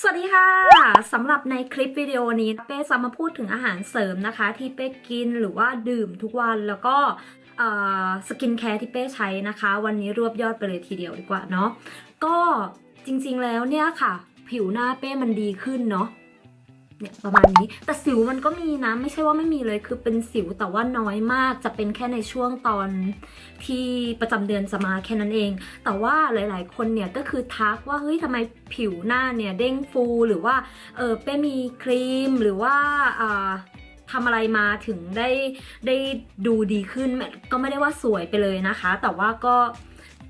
สวัสดีค่ะสำหรับในคลิปวิดีโอนี้เป้จะมาพูดถึงอาหารเสริมนะคะ ที่เป้กินหรือว่าดื่มทุกวันแล้วก็สกินแคร์ที่เป้ใช้นะคะ วันนี้รวบยอดไปเลยทีเดียวดีกว่าเนาะก็จริงๆแล้วเนี่ยค่ะ ผิวหน้าเป้มันดีขึ้นเนาะ เนี่ยประมาณนี้ แต่สิวมันก็มีนะ ไม่ใช่ว่าไม่มีเลยคือเป็นสิวแต่ว่าน้อยมากจะเป็นแค่ในช่วงตอนที่ประจำเดือนจะมาแค่นั้นเอง แต่ว่าหลาย ๆ คนเนี่ยก็คือทักว่าเฮ้ยทำไมผิวหน้าเนี่ยเด้งฟูหรือว่าเออเป้มีครีมหรือว่าอ่าทำอะไรมาถึงได้ได้ดูดีขึ้นก็ไม่ได้ว่าสวยไปเลยนะคะ แต่ว่าก็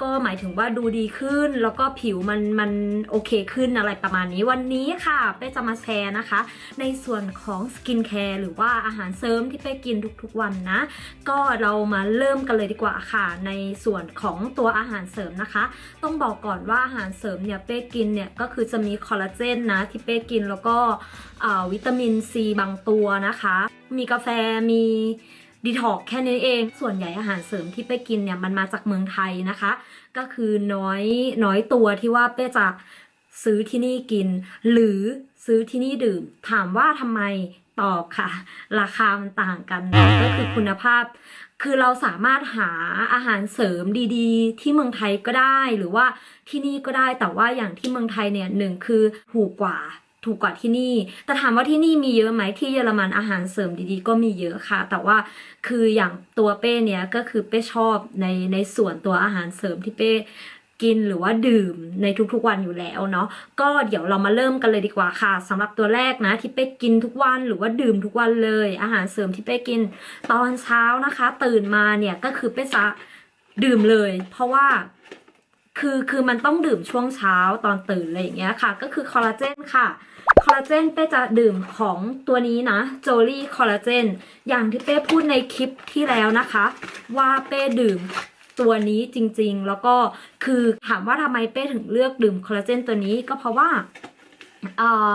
ก็หมายถึงว่าดูดีขึ้น แล้วก็ผิวมันมันโอเคขึ้นอะไรประมาณนี้วันนี้ค่ะเป้จะมาแชร์นะคะ ในส่วนของสกินแคร์หรือว่าอาหารเสริมที่เป้กินทุกๆวันนะ ก็เรามาเริ่มกันเลยดีกว่าค่ะ ในส่วนของตัวอาหารเสริมนะคะ ต้องบอกก่อนว่าอาหารเสริมเนี่ยเป้กินเนี่ยก็คือจะมีคอลลาเจนนะที่เป้กินแล้วก็วิตามินซีบางตัวนะคะ มีกาแฟมี ดีท็อกแค่นี้เอง ส่วนใหญ่อาหารเสริมที่เป้กินเนี่ยมันมาจากเมืองไทยนะคะ ก็คือน้อยน้อยตัวที่ว่าเป้จะซื้อที่นี่กิน หรือซื้อที่นี่ดื่ม ถามว่าทำไมตอบค่ะ ราคามันต่างกันนะก็คือคุณภาพ คือเราสามารถหาอาหารเสริมดีๆ ที่เมืองไทยก็ได้หรือว่าที่นี่ก็ได้แต่ว่าอย่างที่เมืองไทยเนี่ยหนึ่งคือถูกกว่า ถูกกว่าที่นี่ แต่ถามว่าที่นี่มีเยอะไหมที่เยอรมันอาหารเสริมดีๆ ก็มีเยอะค่ะ แต่ว่าคืออย่างตัวเป้เนี่ยก็คือเป้ชอบในในส่วนตัวอาหารเสริมที่เป้กินหรือว่าดื่มในทุกๆวันอยู่แล้วเนาะก็เดี๋ยวเรามาเริ่มกันเลยดีกว่าค่ะสำหรับตัวแรกนะ ที่เป้กินทุกวันหรือว่าดื่มทุกวันเลย อาหารเสริมที่เป้กินตอนเช้านะคะ ตื่นมาเนี่ยก็คือเป้จะดื่มเลย เพราะว่า คือคือมันต้องดื่มช่วงเช้าตอนตื่นอะไรอย่างเงี้ยค่ะ ก็คือคอลลาเจนค่ะ คอลลาเจนเป้จะดื่มของตัวนี้นะโจลี่คอลลาเจนอย่างที่เป้พูดในคลิปที่แล้วนะคะ ว่าเป้ดื่มตัวนี้จริงๆ แล้วก็คือถามว่าทำไมเป้ถึงเลือกดื่มคอลลาเจนตัวนี้ก็เพราะว่าอ่า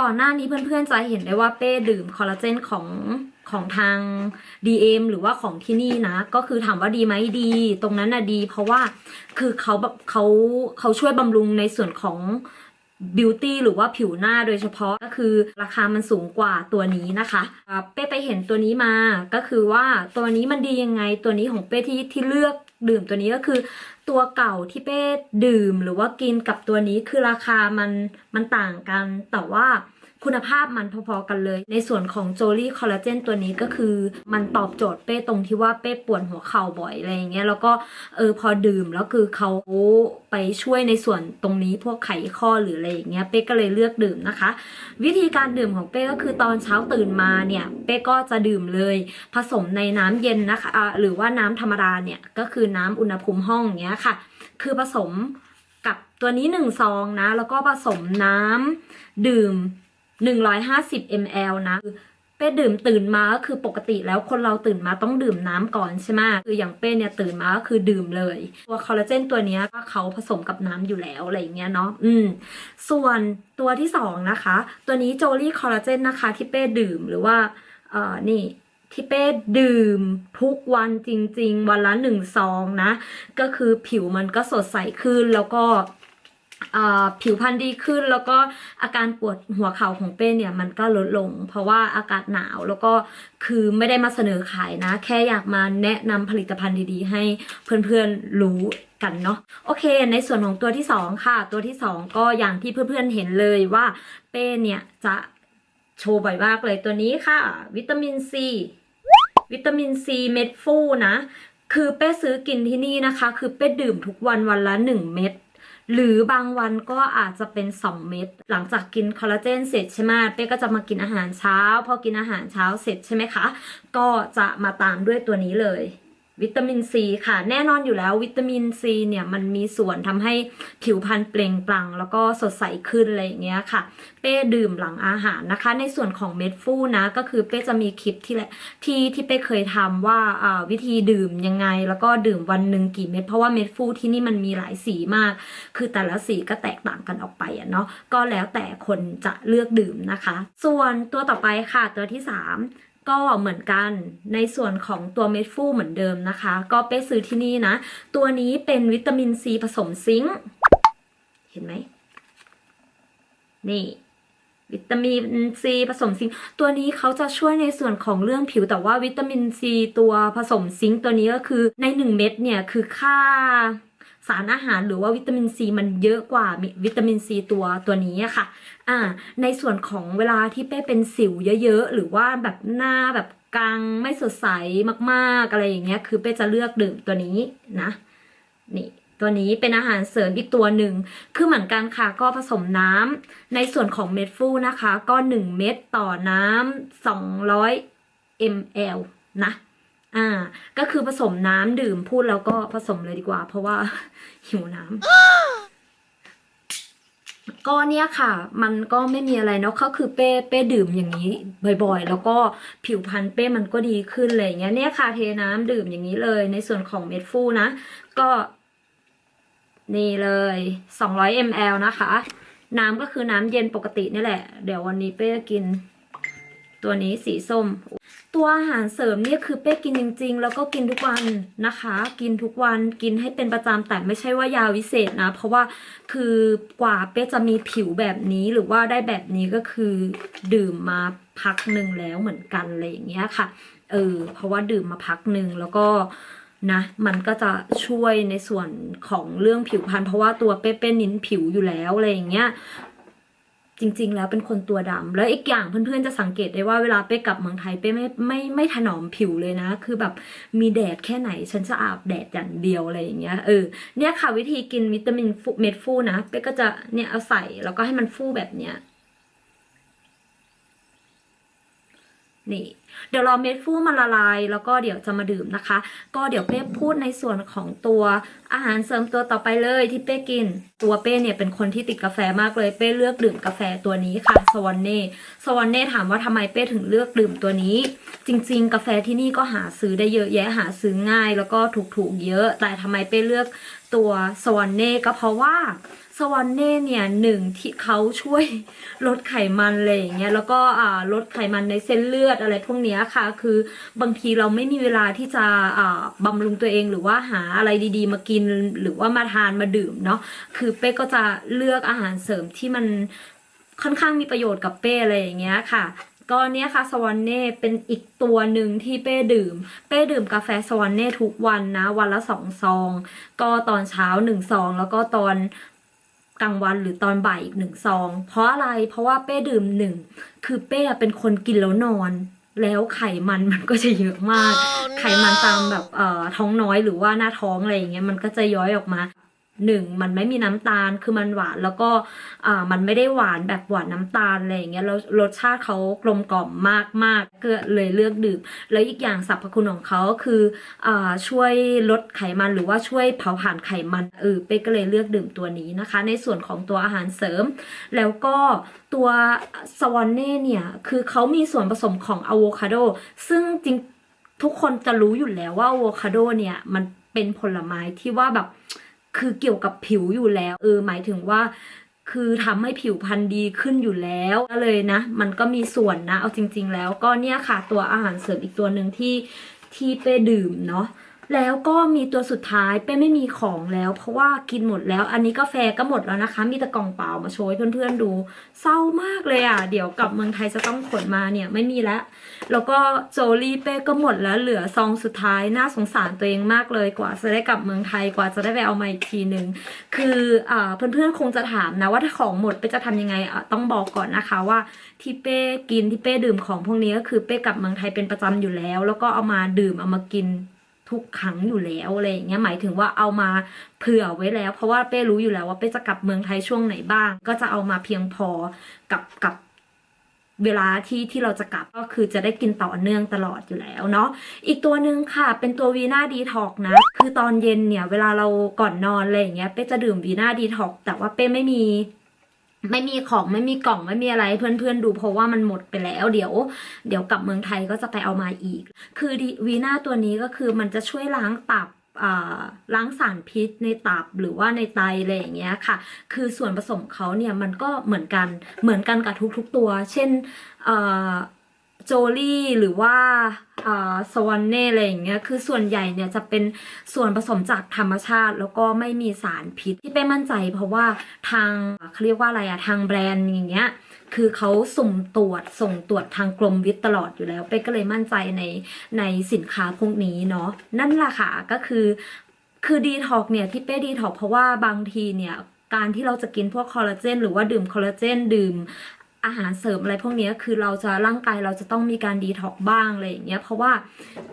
ก่อนหน้านี้เพื่อนๆจะเห็นได้ว่าเป้ดื่มคอลลาเจนของ ของทาง DM หรือว่าของที่นี่นะ ก็คือถามว่าดีไหมดี ตรงนั้นน่ะดี เพราะว่าคือเขาแบบเขาเขาช่วยบำรุงในส่วนของบิวตี้หรือว่าผิวหน้าโดยเฉพาะก็คือราคามันสูงกว่าตัวนี้นะคะเป้ไปเห็นตัวนี้มาก็คือว่าตัวนี้มันดียังไงตัวนี้ของเป้ที่ที่เลือกดื่มตัวนี้ก็คือ ตัวเก่าที่เป้ดื่มหรือว่ากินกับตัวนี้คือราคามันมันต่างกันแต่ว่า คุณภาพมันพอๆกันเลย ในส่วนของโจลี่คอลลาเจนตัวนี้ก็คือ มันตอบโจทย์เป้ตรงที่ว่าเป้ปวดหัวเข่าบ่อยอะไรอย่างเงี้ยแล้วก็เออพอดื่มแล้วคือเขาไปช่วยในส่วนตรงนี้พวกไขข้อหรืออะไรอย่างเงี้ยเป้ก็เลยเลือกดื่มนะคะ วิธีการดื่มของเป้ก็คือตอนเช้าตื่นมาเนี่ยเป้ก็จะดื่มเลย ผสมในน้ำเย็นนะคะหรือว่าน้ำธรรมดาเนี่ยก็คือน้ำอุณหภูมิห้องอย่างเงี้ยค่ะ คือผสมกับตัวนี้หนึ่งซองนะแล้วก็ผสมน้ำดื่ม 150 ml นะเป้ดื่มตื่นมาก็คือปกติแล้วคนเราตื่นมาต้องดื่มน้ำก่อนใช่ไหมคืออย่างเป้เนี่ยตื่นมาก็คือดื่มเลย ตัวคอลลาเจนตัวนี้ก็เขาผสมกับน้ำอยู่แล้วอะไรอย่างเงี้ยเนาะอืมส่วนตัวที่สองนะคะ ตัวนี้โจลี่คอลลาเจนนะคะที่เป้ดื่มหรือว่าเอ่อนี่ที่เป้ดื่มทุกวันจริง ๆ วันละหนึ่งซองนะ ก็คือผิวมันก็สดใสขึ้นแล้วก็ ผิวพรรณดีขึ้น แล้วก็อาการปวดหัวเข่าของเป้เนี่ยมันก็ลดลง เพราะว่าอากาศหนาวแล้วก็คือไม่ได้มาเสนอขายนะ แค่อยากมาแนะนำผลิตภัณฑ์ดีๆ ให้เพื่อนๆรู้กันเนาะโอเค ในส่วนของตัวที่ 2 ค่ะ ตัวที่ 2 ก็อย่างที่เพื่อนๆเห็นเลยว่าเป้เนี่ยจะโชว์บ่อยมากเลยตัวนี้ค่ะ วิตามินซีวิตามินซีเม็ดฟูนะ คือเป้ซื้อกินที่นี่นะคะ คือเป้ดื่มทุกวันวันละ 1 เม็ด หรือบางวันก็อาจจะเป็น 2 เม็ดหลังจากกินคอลลาเจนเสร็จใช่ไหมเป้ก็จะมากินอาหารเช้า พอกินอาหารเช้าเสร็จใช่ไหมคะ ก็จะมาตามด้วยตัวนี้เลย วิตามินซีค่ะ แน่นอนอยู่แล้ววิตามินซีเนี่ยมันมีส่วนทำให้ผิวพรรณเปล่งปลั่ง แล้วก็สดใสขึ้นอะไรอย่างเงี้ยค่ะ เป้ดื่มหลังอาหารนะคะ ในส่วนของเม็ดฟูนะ ก็คือเป้จะมีคลิปที่แหละที่ที่เป้เคยทำว่าอ่าวิธีดื่มยังไง แล้วก็ดื่มวันหนึ่งกี่เม็ดเพราะว่าเม็ดฟูที่นี่มันมีหลายสีมาก คือแต่ละสีก็แตกต่างกันออกไปอะเนาะก็แล้วแต่คนจะเลือกดื่มนะคะ ส่วนตัวต่อไปค่ะตัวที่ 3 ก็เหมือนกันในส่วนของตัวเม็ดฟูเหมือนเดิมนะคะ ก็ไปซื้อที่นี่นะ ตัวนี้เป็นวิตามินซีผสมซิงค์เห็นไหมนี่วิตามินซีผสมซิงค์ตัวนี้เขาจะช่วยในส่วนของเรื่องผิวแต่ว่าวิตามินซีตัวผสมซิงค์ตัวนี้ก็คือในหนึ่งเม็ดเนี่ยคือค่า สารอาหารหรือว่าวิตามินซีมันเยอะกว่าวิตามินซีตัวตัวนี้อะค่ะอ่าในส่วนของเวลาที่เป้เป็นสิวเยอะๆ หรือว่าแบบหน้าแบบกลางไม่สดใสมากๆอะไรอย่างเงี้ย คือเป้จะเลือกดื่มตัวนี้นะนี่ตัวนี้เป็นอาหารเสริมอีกตัวหนึ่ง คือเหมือนกันค่ะ ก็ผสมน้ำในส่วนของเม็ดฟูนะคะ ก็ 1 เม็ดต่อน้ำ200 ml นะ อ่า ก็คือผสมน้ำดื่มพูดแล้วก็ผสมเลยดีกว่า เพราะว่าหิวน้ำก็เนี่ยค่ะ มันก็ไม่มีอะไรเนาะก็คือเป้เป้ดื่มอย่างนี้บ่อยๆ แล้วก็ผิวพรรณเป้มันก็ดีขึ้นเลยอย่างเงี้ยเนี่ยค่ะเทน้ำดื่มอย่างนี้เลย ในส่วนของเม็ดฟูนะ ก็ นี่เลย200 ml นะคะ น้ำก็คือน้ำเย็นปกตินี่แหละ เดี๋ยววันนี้เป้กิน ตัวนี้สีส้ม ตัวอาหารเสริมเนี่ยคือเป้กินจริง ๆ แล้วก็กินทุกวันนะคะ กินทุกวันกินให้เป็นประจำแต่ไม่ใช่ว่ายาวิเศษนะ เพราะว่าคือกว่าเป้จะมีผิวแบบนี้หรือว่าได้แบบนี้ก็คือดื่มมาพักหนึ่งแล้วเหมือนกันอะไรอย่างเงี้ยค่ะเออเพราะว่าดื่มมาพักหนึ่งแล้วก็นะมันก็จะช่วยในส่วนของเรื่องผิวพรรณเพราะว่าตัวเป้เป้นิ้นผิวอยู่แล้วอะไรอย่างเงี้ย จริง ๆ แล้วเป็นคนตัวดำแล้วอีกอย่างเพื่อนๆจะสังเกตได้ว่าเวลาเป้กลับเมืองไทยเป้ไม่ไม่ไม่ถนอมผิวเลยนะ คือแบบมีแดดแค่ไหน ฉันจะอาบแดดอย่างเดียวอะไรอย่างเงี้ยเออเนี่ยค่ะวิธีกินวิตามินฟูเม็ดฟูนะเป้ก็จะเนี่ยเอาใส่แล้วก็ให้มันฟูแบบเนี้ย นี่ เดี๋ยวรอเม็ดฟูมันละลาย แล้วก็เดี๋ยวจะมาดื่มนะคะ ก็เดี๋ยวเป้พูดในส่วนของตัวอาหารเสริมตัวต่อไปเลยที่เป้กิน ตัวเป้เนี่ยเป็นคนที่ติดกาแฟมากเลยเป้เลือกดื่มกาแฟตัวนี้ค่ะสวอนเน่สวอนเน่ถามว่าทำไมเป้ถึงเลือกดื่มตัวนี้ จริง ๆ กาแฟที่นี่ก็หาซื้อได้เยอะแยะหาซื้อง่าย แล้วก็ถูกๆเยอะ แต่ทำไมเป้เลือกตัวสวอนเน่ก็เพราะว่า สวอนเน่เนี่ยหนึ่งที่เขาช่วยลดไขมันอะไรอย่างเงี้ยแล้วก็อ่าลดไขมันในเส้นเลือดอะไรพวกเนี้ยค่ะ คือบางทีเราไม่มีเวลาที่จะอ่าบำรุงตัวเองหรือว่าหาอะไรดีๆ มากินหรือว่ามาทานมาดื่มเนาะคือเป้ก็จะเลือกอาหารเสริมที่มันค่อนข้างมีประโยชน์กับเป้อะไรอย่างเงี้ยค่ะก็เนี่ยค่ะสวอนเน่เป็นอีกตัวหนึ่งที่เป้ดื่ม เป้ดื่มกาแฟสวอนเน่ทุกวันนะ วันละสองซอง ก็ตอนเช้าหนึ่งซอง แล้วก็ตอน กลางวันหรือตอนบ่ายอีกหนึ่งซอง เพราะอะไรเพราะว่าเป้ดื่มหนึ่งคือเป้เป็นคนกินแล้วนอน แล้วไขมันมันก็จะเยอะมาก ไขมันตามแบบเอ่อท้องน้อยหรือว่าหน้าท้องอะไรอย่างเงี้ยมันก็จะย้อยออกมา หนึ่งมันไม่มีน้ำตาลคือมันหวานแล้วก็อ่ามันไม่ได้หวานแบบหวานน้ำตาลอะไรอย่างเงี้ยแล้วรสชาติเขากลมกล่อมมากมากก็เลยเลือกดื่ม แล้วอีกอย่างสรรพคุณของเขาคืออ่าช่วยลดไขมันหรือว่าช่วยเผาผลาญไขมันเออเป้ก็เลยเลือกดื่มตัวนี้นะคะ ในส่วนของตัวอาหารเสริม แล้วก็ตัวสวอนเน่เนี่ยคือเขามีส่วนผสมของอะโวคาโดซึ่งจริงทุกคนจะรู้อยู่แล้วว่าอะโวคาโดเนี่ยมันเป็นผลไม้ที่ว่าแบบ คือเกี่ยวกับผิวอยู่แล้ว เออ หมายถึงว่าคือทำให้ผิวพรรณดีขึ้นอยู่แล้วก็เลยนะ มันก็มีส่วนนะ เอาจริง ๆ แล้วก็เนี่ยค่ะตัวอาหารเสริมอีกตัวหนึ่งที่ที่เป้ดื่มเนาะ แล้วก็มีตัวสุดท้ายเป้ไม่มีของแล้ว เพราะว่ากินหมดแล้ว อันนี้กาแฟก็หมดแล้วนะคะ มีแต่กล่องเปล่ามาโชว์ให้เพื่อนๆดู เศร้ามากเลยอะ เดี๋ยวกลับเมืองไทยจะต้องขนมาเนี่ยไม่มีแล้ว แล้วก็โจลี่เป้ก็หมดแล้วเหลือซองสุดท้ายน่าสงสารตัวเองมากเลยกว่าจะได้กลับเมืองไทยกว่าจะได้ไปเอามาอีกทีหนึ่งคืออ่าเพื่อนๆคงจะถามนะว่าถ้าของหมดเป้จะทำยังไงต้องบอกก่อนนะคะว่าที่เป้กินที่เป้ดื่มของพวกนี้ก็คือเป้กลับเมืองไทยเป็นประจำอยู่แล้ว แล้วก็เอามาดื่มเอามากิน ทุกครั้งอยู่แล้วอะไรอย่างเงี้ยหมายถึงว่าเอามาเผื่อไว้แล้ว เพราะว่าเป้รู้อยู่แล้วว่าเป้จะกลับเมืองไทยช่วงไหนบ้าง ก็จะเอามาเพียงพอกับกับเวลาที่ที่เราจะกลับก็คือจะได้กินต่อเนื่องตลอดอยู่แล้วเนาะอีกตัวหนึ่งค่ะ เป็นตัววีนาดีท็อกนะ คือตอนเย็นเนี่ย เวลาเราก่อนนอนอะไรอย่างเงี้ยเป้จะดื่มวีนาดีท็อกแต่ว่าเป้ไม่มี ไม่มีของไม่มีกล่องไม่มีอะไรเพื่อนๆ ดูเพราะว่ามันหมดไปแล้ว เดี๋ยว เดี๋ยวกลับเมืองไทยก็จะไปเอามาอีก คือวีน่าตัวนี้ก็คือมันจะช่วยล้างตับล้างสารพิษในตับหรือว่าในไตอะไรอย่างเงี้ยค่ะ คือส่วนผสมเขาเนี่ยมันก็เหมือนกันเหมือนกันกับทุกๆตัว เช่นเโจลี่หรือว่าสวอนเน่อะไรอย่างเงี้ย คือส่วนใหญ่เนี่ยจะเป็นส่วนผสมจากธรรมชาติ แล้วก็ไม่มีสารพิษที่เป้มั่นใจ เพราะว่าทางเขาเรียกว่าอะไรอะทางแบรนด์อย่างเงี้ย คือเขาสุ่มตรวจส่งตรวจทางกรมวิทย์ตลอดอยู่แล้วเป้ก็เลยมั่นใจในในสินค้าพวกนี้เนาะ นั่นแหละค่ะก็คือคือดีท็อกเนี่ยที่เป้ดีท็อกเพราะว่าบางทีเนี่ยการที่เราจะกินพวกคอลลาเจนหรือว่าดื่มคอลลาเจนดื่ม อาหารเสริมอะไรพวกนี้คือเราจะร่างกายเราจะต้องมีการดีท็อกบ้างอะไรอย่างเงี้ยเพราะว่า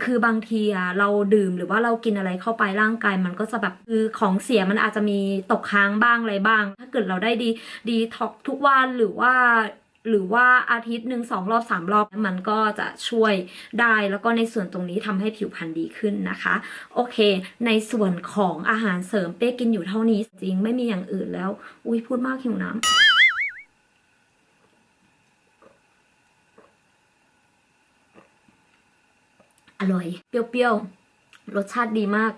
คือบางทีอะเราดื่มหรือว่าเรากินอะไรเข้าไปร่างกายมันก็จะแบบคือของเสียมันอาจจะมีตกค้างบ้างอะไรบ้าง ถ้าเกิดเราได้ดีดีท็อกทุกวันหรือว่าหรือว่าอาทิตย์หนึ่งสองรอบสามรอบมันก็จะช่วยได้แล้วก็ในส่วนตรงนี้ทำให้ผิวพรรณดีขึ้นนะคะ โอเค ในส่วนของอาหารเสริมเป้กินอยู่เท่านี้จริงไม่มีอย่างอื่นแล้ว อุ้ยพูดมากหิวน้ำ อร่อย เปรี้ยวๆ รสชาติดีมาก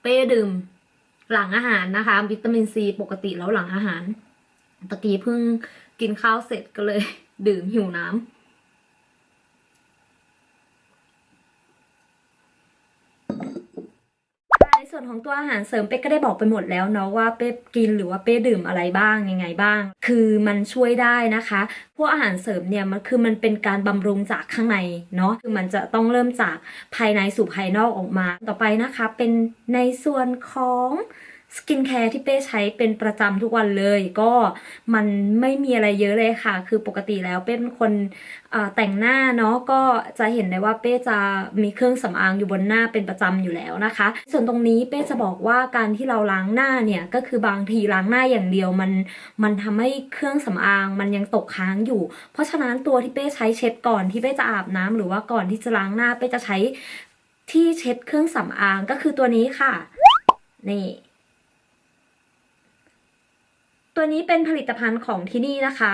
เป้ดื่ม หลังอาหารนะคะ วิตามินซีปกติแล้วหลังอาหาร ตะกี้เพิ่งกินข้าวเสร็จก็เลย ดื่มหิวน้ำ ใน ส่วนของตัวอาหารเสริมเป๊กก็ได้บอกไปหมดแล้วเนาะว่าเป๊กกินหรือว่าเป๊กดื่มอะไรบ้างยังไงบ้าง คือมันช่วยได้นะคะ พวกอาหารเสริมเนี่ยมันคือมันเป็นการบำรุงจากข้างในเนาะคือมันจะต้องเริ่มจากภายในสู่ภายนอกออกมา ต่อไปนะคะเป็นในส่วนของ สกินแคร์ที่เป้ใช้เป็นประจำทุกวันเลย ก็มันไม่มีอะไรเยอะเลยค่ะ คือปกติแล้วเป้เป็นคนแต่งหน้าเนาะก็จะเห็นได้ว่าเป้จะมีเครื่องสำอางอยู่บนหน้าเป็นประจำอยู่แล้วนะคะ ส่วนตรงนี้เป้จะบอกว่าการที่เราล้างหน้าเนี่ยก็คือบางทีล้างหน้าอย่างเดียวมันมันทำให้เครื่องสำอางมันยังตกค้างอยู่ เพราะฉะนั้นตัวที่เป้ใช้เช็ดก่อนที่เป้จะอาบน้ำหรือว่าก่อนที่จะล้างหน้าเป้จะใช้ที่เช็ดเครื่องสำอางก็คือตัวนี้ค่ะนี่ ตัวนี้เป็นผลิตภัณฑ์ของที่นี่นะคะ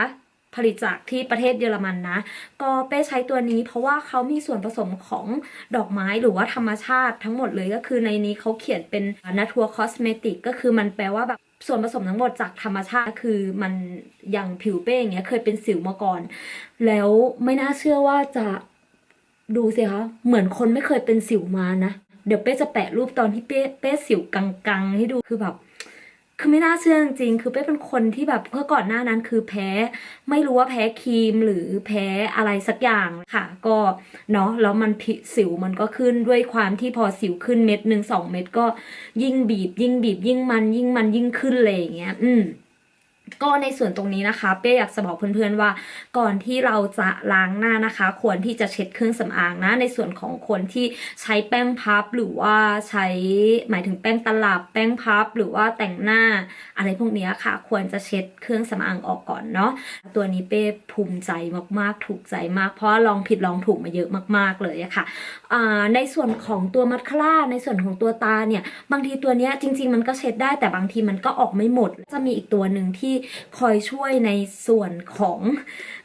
ผลิตจากที่ประเทศเยอรมันนะ ก็เป้ใช้ตัวนี้เพราะว่าเขามีส่วนผสมของดอกไม้หรือว่าธรรมชาติทั้งหมดเลยก็คือในนี้เขาเขียนเป็น Nature Cosmetic ก็คือมันแปลว่าแบบส่วนผสมทั้งหมดจากธรรมชาติคือมันอย่างผิวเป้อย่างเงี้ยเคยเป็นสิวมาก่อน แล้วไม่น่าเชื่อว่าจะดูสิคะเหมือนคนไม่เคยเป็นสิวมานะ เดี๋ยวเป้จะแปะรูปตอนที่เป้เป้สิวกังๆ ให้ดูคือแบบ คือไม่น่าเชื่อจริงๆ คือเป้เป็นคนที่แบบเพื่อก่อนหน้านั้นคือแพ้ ไม่รู้ว่าแพ้ครีมหรือแพ้อะไรสักอย่างค่ะ ก็เนาะแล้วมันผิสิวมันก็ขึ้นด้วยความที่พอสิวขึ้นเม็ดหนึ่งสองเม็ดก็ยิ่งบีบ ยิ่งบีบ ยิ่งมันยิ่งมันยิ่งขึ้นเลยอย่างเงี้ย อืม ก็ในส่วนตรงนี้นะคะ เป้อยากจะบอกเพื่อนๆว่า ก่อนที่เราจะล้างหน้านะคะ ควรที่จะเช็ดเครื่องสำอางนะ ในส่วนของคนที่ใช้แป้งพับหรือว่าใช้หมายถึงแป้งตลับ แป้งพับ หรือว่าแต่งหน้า อะไรพวกนี้ค่ะ ควรจะเช็ดเครื่องสำอางออกก่อนเนาะตัวนี้เป้ภูมิใจมากๆถูกใจมาก เพราะลองผิดลองถูกมาเยอะมาก ๆเลยอะค่ะอ่าในส่วนของตัวมัสคาร่าในส่วนของตัวตาเนี่ยบางทีตัวเนี้ยจริง ๆ มันก็เช็ดได้แต่บางทีมันก็ออกไม่หมด จะมีอีกตัวหนึ่งที่คอยช่วยในส่วนของ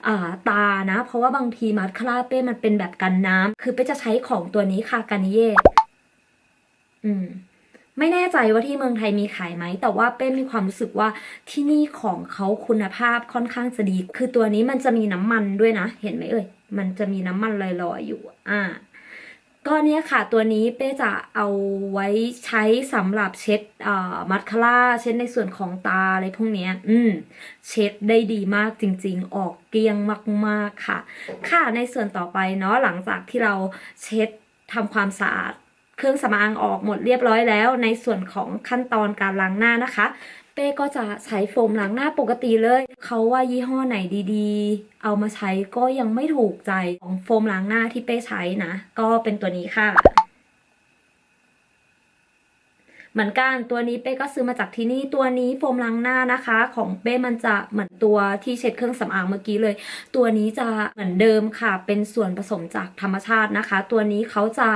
อาตานะ เพราะว่าบางทีมัสคาร่าเป้มันเป็นแบบกันน้ำคือเป้จะใช้ของตัวนี้ค่ะกานิเย่อืมไม่แน่ใจว่าที่เมืองไทยมีขายไหม แต่ว่าเป้มีความรู้สึกว่าที่นี่ของเขาคุณภาพค่อนข้างจะดี คือตัวนี้มันจะมีน้ำมันด้วยนะ เห็นไหมเอ่ย มันจะมีน้ำมันลอยๆอยู่ อ่า ก็เนี่ยค่ะตัวนี้เป้จะเอาไว้ใช้สำหรับเช็ดอ่ามัดคาร่าเช็ดในส่วนของตาอะไรพวกเนี้ยอืมเช็ดได้ดีมากจริง ๆ ออกเกลี้ยงมาก ๆค่ะ ค่ะในส่วนต่อไปเนาะหลังจากที่เราเช็ดทำความสะอาด เครื่องสำอางออกหมดเรียบร้อยแล้ว ในส่วนของขั้นตอนการล้างหน้านะคะ เป้ก็จะใช้โฟมล้างหน้าปกติเลย เขาว่ายี่ห้อไหนดีๆ เอามาใช้ก็ยังไม่ถูกใจของโฟมล้างหน้าที่เป้ใช้นะ ก็เป็นตัวนี้ค่ะเหมือนกันตัวนี้เป้ก็ซื้อมาจากที่นี่ตัวนี้โฟมล้างหน้านะคะ ของเป้มันจะเหมือนตัวที่เช็ดเครื่องสำอางเมื่อกี้เลย ตัวนี้จะเหมือนเดิมค่ะ เป็นส่วนผสมจากธรรมชาตินะคะ ตัวนี้เขาจะ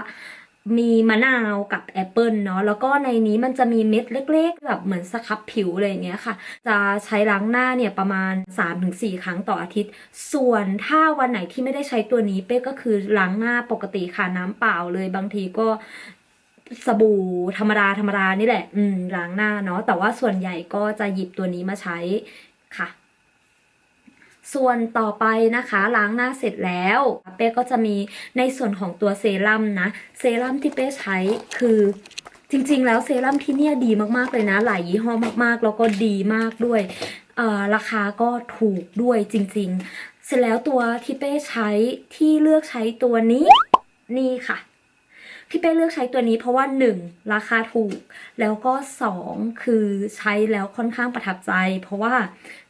มีมะนาวกับแอปเปิลเนาะแล้วก็ในนี้มันจะมีเม็ดเล็กๆแบบเหมือนสครับผิวอะไรอย่างเงี้ยค่ะ จะใช้ล้างหน้าเนี่ยประมาณ 3-4 ครั้งต่ออาทิตย์ ส่วนถ้าวันไหนที่ไม่ได้ใช้ตัวนี้เป้ก็คือล้างหน้าปกติค่ะน้ำเปล่าเลยบางทีก็สบู่ธรรมดาธรรมดานี่แหละ อืมล้างหน้าเนาะแต่ว่าส่วนใหญ่ก็จะหยิบตัวนี้มาใช้ค่ะ ส่วนต่อไปนะคะล้างหน้าเสร็จแล้ว เป้ก็จะมีในส่วนของตัวเซรั่มนะเซรั่มที่เป้ใช้คือจริงๆ แล้วเซรั่มที่เนี่ยดีมากๆเลยนะ หลายยี่ห้อมากๆ แล้วก็ดีมากด้วยราคาก็ถูกด้วยจริงๆ เสร็จแล้วตัวที่เป้ใช้ที่เลือกใช้ตัวนี้นี่ค่ะ ที่เป้เลือกใช้ตัวนี้เพราะว่า 1. ราคาถูก แล้วก็ 2. คือใช้แล้วค่อนข้างประทับใจ เพราะว่า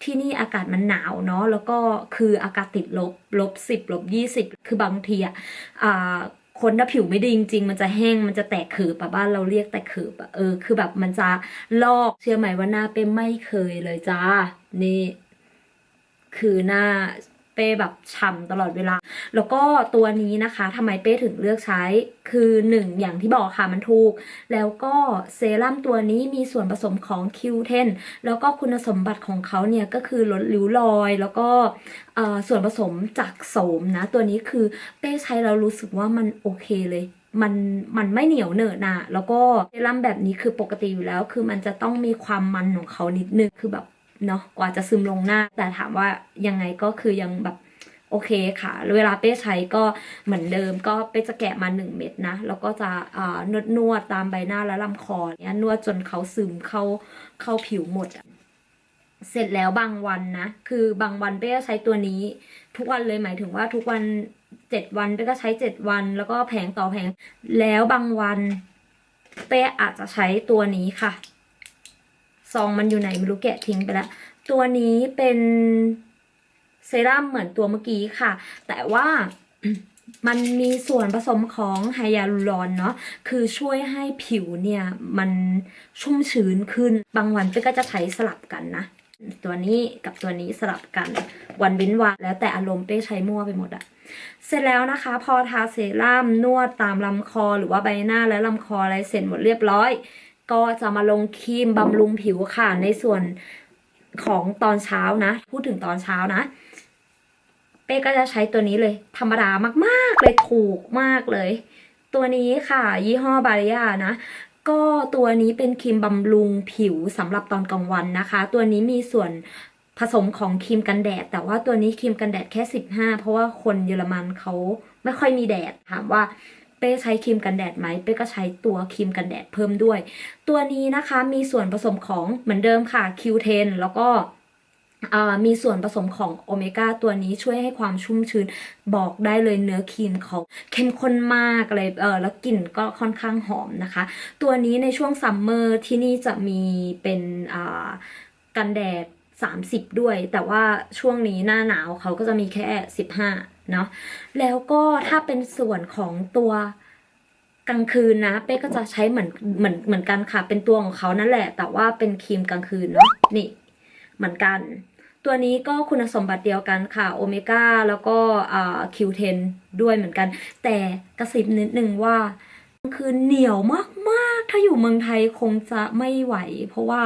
ที่นี่อากาศมันหนาวเนาะแล้วก็คืออากาศติดลบลบสิบลบยี่สิบคือบางทีอะอ่าคนถ้าผิวไม่ดีจริงๆ มันจะแห้ง มันจะแตกขืบอะบ้านเราเรียกแตกขืบอะเออ คือแบบมันจะลอก เชื่อไหมว่าหน้าเป้ไม่เคยเลยจ้า นี่ คือหน้า เป้แบบฉ่ำตลอดเวลา แล้วก็ตัวนี้นะคะทำไมเป้ถึงเลือกใช้คือหนึ่งอย่างที่บอกค่ะมันถูก แล้วก็เซรั่มตัวนี้มีส่วนผสมของ Q10 แล้วก็คุณสมบัติของเขาเนี่ยก็คือลดริ้วรอย แล้วก็ส่วนผสมจากโสมนะ ตัวนี้คือเป้ใช้แล้วรู้สึกว่ามันโอเคเลยมันมันไม่เหนียวเหนอะหนะแล้วก็เซรั่มแบบนี้คือปกติอยู่แล้ว คือมันจะต้องมีความมันของเขานิดนึงคือแบบ เนาะกว่าจะซึมลงหน้า แต่ถามว่ายังไงก็คือยังแบบโอเคค่ะ เวลาเป้ใช้ก็เหมือนเดิมก็เป้จะแกะมาหนึ่งเม็ดนะ แล้วก็จะนวดนวดตามใบหน้าและลำคอเนี่ยนวดจนเขาซึมเข้าเข้าผิวหมด เสร็จแล้วบางวันนะ คือบางวันเป้จะใช้ตัวนี้ ทุกวันเลยหมายถึงว่าทุกวันเจ็ดวันเป้ก็ใช้เจ็ดวัน แล้วก็แผงต่อแผงแล้วบางวันเป้อาจจะใช้ตัวนี้ค่ะ องมันอยู่ไหนไม่รู้แกะทิ้งไปแล้ว ตัวนี้เป็นเซรั่มเหมือนตัวเมื่อกี้ค่ะ แต่ว่ามันมีส่วนผสมของไฮยาลูรอนเนาะ คือช่วยให้ผิวเนี่ย มันชุ่มชื้นขึ้น บางวันเป้ก็จะใช้สลับกันนะ ตัวนี้กับตัวนี้สลับกัน วันเว้นวันแล้วแต่อารมณ์เป้ใช้มั่วไปหมดอะเสร็จแล้วนะคะ พอทาเซรั่มนวดตามลำคอหรือว่าใบหน้าและลำคออะไรเสร็จหมดเรียบร้อย ก็จะมาลงครีมบำรุงผิวค่ะ ในส่วนของตอนเช้านะ พูดถึงตอนเช้านะ เป้ก็จะใช้ตัวนี้เลย ธรรมดามากๆเลยถูกมากเลย ตัวนี้ค่ะ ยี่ห้อบาริยานะ ก็ตัวนี้เป็นครีมบำรุงผิวสำหรับตอนกลางวันนะคะ ตัวนี้มีส่วนผสมของครีมกันแดด แต่ว่าตัวนี้ครีมกันแดดแค่ 15 เพราะว่าคนเยอรมันเขาไม่ค่อยมีแดดถามว่า เป้ใช้ครีมกันแดดไหมเป้ก็ใช้ตัวครีมกันแดดเพิ่มด้วย ตัวนี้นะคะมีส่วนผสมของเหมือนเดิมค่ะ Q10 แล้วก็มีส่วนผสมของโอเมก้าตัวนี้ช่วยให้ความชุ่มชื้นบอกได้เลยเนื้อครีมเขาเข้มข้นมากเลยเออแล้วกลิ่นก็ค่อนข้างหอมนะคะ ตัวนี้ในช่วงซัมเมอร์ที่นี่จะมีเป็นกันแดด 30 ด้วย แต่ว่าช่วงนี้หน้าหนาวเขาก็จะมีแค่ 15 เนาะแล้วก็ถ้าเป็นส่วนของตัวกลางคืนนะ เป้ก็จะใช้เหมือนเหมือนเหมือนกันค่ะ เป็นตัวของเขานั่นแหละ แต่ว่าเป็นครีมกลางคืนเนาะนี่เหมือนกัน ตัวนี้ก็คุณสมบัติเดียวกันค่ะโอเมก้าแล้วก็อ่า Q10 ด้วยเหมือนกัน แต่กระซิบนิดนึงว่าคือเหนียวมากๆ ถ้าอยู่เมืองไทยคงจะไม่ไหว เพราะว่า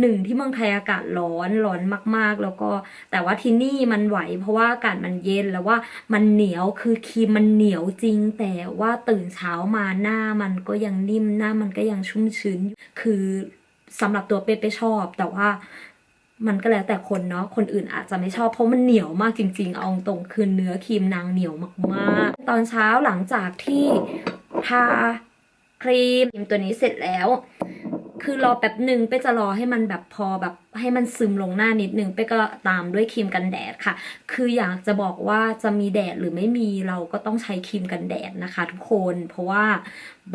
หนึ่งที่เมืองไทยอากาศร้อนร้อนมากๆ แล้วก็แต่ว่าที่นี่มันไหว เพราะว่าอากาศมันเย็นแล้วว่ามันเหนียวคือครีมมันเหนียวจริง แต่ว่าตื่นเช้ามาหน้ามันก็ยังนิ่มหน้ามันก็ยังชุ่มชื้น คือสำหรับตัวเป้เป้ชอบ แต่ว่ามันก็แล้วแต่คนเนาะ คนอื่นอาจจะไม่ชอบเพราะมันเหนียวมากจริง ๆ เอาตรงคือเนื้อครีมนางเหนียวมากๆ ตอนเช้าหลังจากที่ทา ครีมตัวนี้เสร็จแล้ว คือรอแป๊บหนึ่งเป้จะรอให้มันแบบพอแบบให้มันซึมลงหน้านิดนึงเป้ก็ตามด้วยครีมกันแดดค่ะ คืออยากจะบอกว่าจะมีแดดหรือไม่มีเราก็ต้องใช้ครีมกันแดดนะคะ ทุกคน เพราะว่า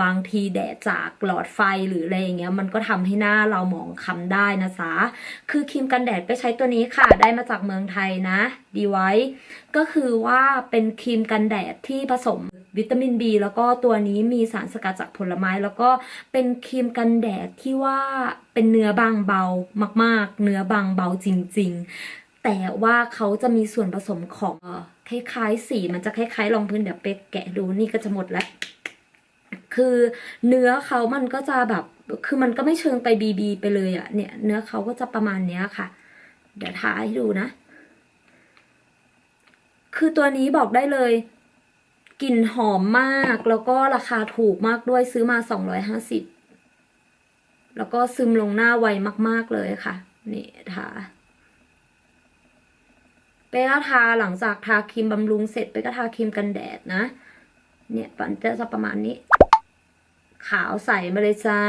บางทีแดดจากหลอดไฟหรืออะไรอย่างเงี้ยมันก็ทำให้หน้าเราหมองคล้ำได้นะจ๊ะคือครีมกันแดดไปใช้ตัวนี้ค่ะ ได้มาจากเมืองไทยนะ ดีไว้ ก็คือว่าเป็นครีมกันแดดที่ผสมวิตามิน B แล้วก็ตัวนี้มีสารสกัดจากผลไม้ แล้วก็เป็นครีมกันแดดที่ว่า เป็นเนื้อบางเบามาก ๆ เนื้อบางเบาจริง ๆ แต่ว่าเขาจะมีส่วนผสมของคล้ายๆสีมันจะคล้ายๆรองพื้นเดี๋ยวเป๊กแกะดูนี่ก็จะหมดแล้ว คือเนื้อเขามันก็จะแบบคือมันก็ไม่เชิงไปบีบีไปเลยอะเนี่ย เนื้อเขาก็จะประมาณเนี้ยค่ะ เดี๋ยวทาให้ดูนะ คือตัวนี้บอกได้เลยกลิ่นหอมมากแล้วก็ราคาถูกมากด้วยซื้อมาสองร้อยห้าสิบ แล้วก็ซึมลงหน้าไวมาก ๆ เลยค่ะ นี่ทาเป้ก็ทาหลังจากทาครีมบำรุงเสร็จเป้ก็ทาครีมกันแดดนะ เนี่ยปันจะประมาณนี้ ขาวใสมาเลยจ้า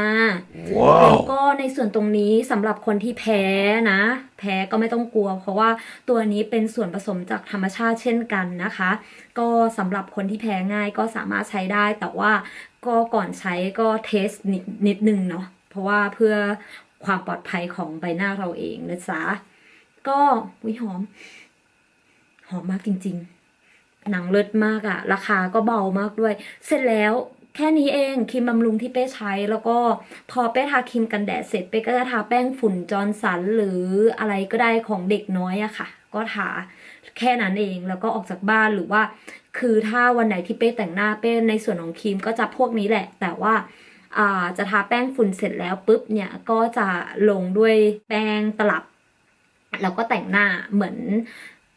แล้วก็ในส่วนตรงนี้สำหรับคนที่แพ้นะ แพ้ก็ไม่ต้องกลัว เพราะว่าตัวนี้เป็นส่วนผสมจากธรรมชาติเช่นกันนะคะ ก็สำหรับคนที่แพ้ง่ายก็สามารถใช้ได้ แต่ว่าก็ก่อนใช้ก็เทสนิดนิดนึงเนาะเพ ราะว่าเพื่อความปลอดภัยของใบหน้าเราเองนะจ๊ะก็วิหอม หอมมากจริง ๆ หนังเลิศมากอะราคาก็เบามากด้วย เสร็จแล้วแค่นี้เองครีมบำรุงที่เป้ใช้ แล้วก็พอเป้ทาครีมกันแดดเสร็จเป้ก็จะทาแป้งฝุ่นจอร์นสันหรืออะไรก็ได้ของเด็กน้อยอะค่ะ ก็ทาแค่นั้นเองแล้วก็ออกจากบ้านหรือว่า คือถ้าวันไหนที่เป้แต่งหน้าเป้ในส่วนของครีมก็จะพวกนี้แหละ แต่ว่า จะทาแป้งฝุ่นเสร็จแล้วปุ๊บเนี่ยก็จะลงด้วยแป้งตลับ แล้วก็แต่งหน้าเหมือน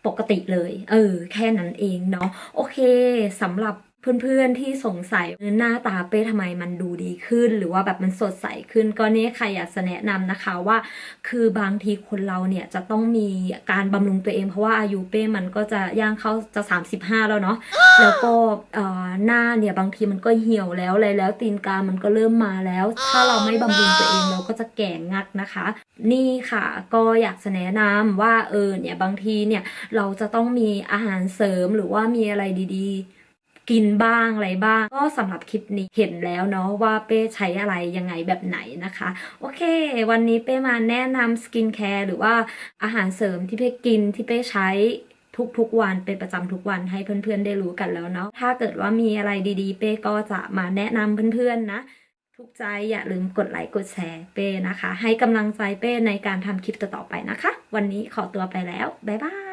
ปกติเลย เออ แค่นั้นเองเนาะโอเคสำหรับ เพื่อนๆที่สงสัยหน้าตาเป้ทำไมมันดูดีขึ้น หรือว่าแบบมันสดใสขึ้น ก็เนี่ยค่ะอยากจะแนะนำนะคะว่า คือบางทีคนเราเนี่ยจะต้องมีการบำรุงตัวเอง เพราะว่าอายุเป้มันก็จะย่างเข้าจะ 35 แล้วเนาะแล้วก็เอ่อหน้าเนี่ยบางทีมันก็เหี่ยวแล้วอะไรแล้วตีนกามันก็เริ่มมาแล้ว ถ้าเราไม่บำรุงตัวเองเราก็จะแก่งักนะคะ นี่ค่ะก็อยากจะแนะนำว่าเออเนี่ยบางทีเนี่ยเราจะต้องมีอาหารเสริมหรือว่ามีอะไรดีๆ กินบ้างอะไรบ้าง ก็สำหรับคลิปนี้เห็นแล้วเนาะว่าเป้ใช้อะไรยังไงแบบไหนนะคะ โอเค วันนี้เป้มาแนะนำสกินแคร์หรือว่าอาหารเสริมที่เป้กินที่เป้ใช้ทุกๆวันเป็นประจำทุกวันให้เพื่อนๆได้รู้กันแล้วเนาะ ถ้าเกิดว่ามีอะไรดีๆ เป้ก็จะมาแนะนำเพื่อนๆนะถูกใจอย่าลืมกดไลค์กดแชร์เป้นะคะ ให้กำลังใจเป้ในการทำคลิปต่อๆไปนะคะ วันนี้ขอตัวไปแล้ว บ๊ายบาย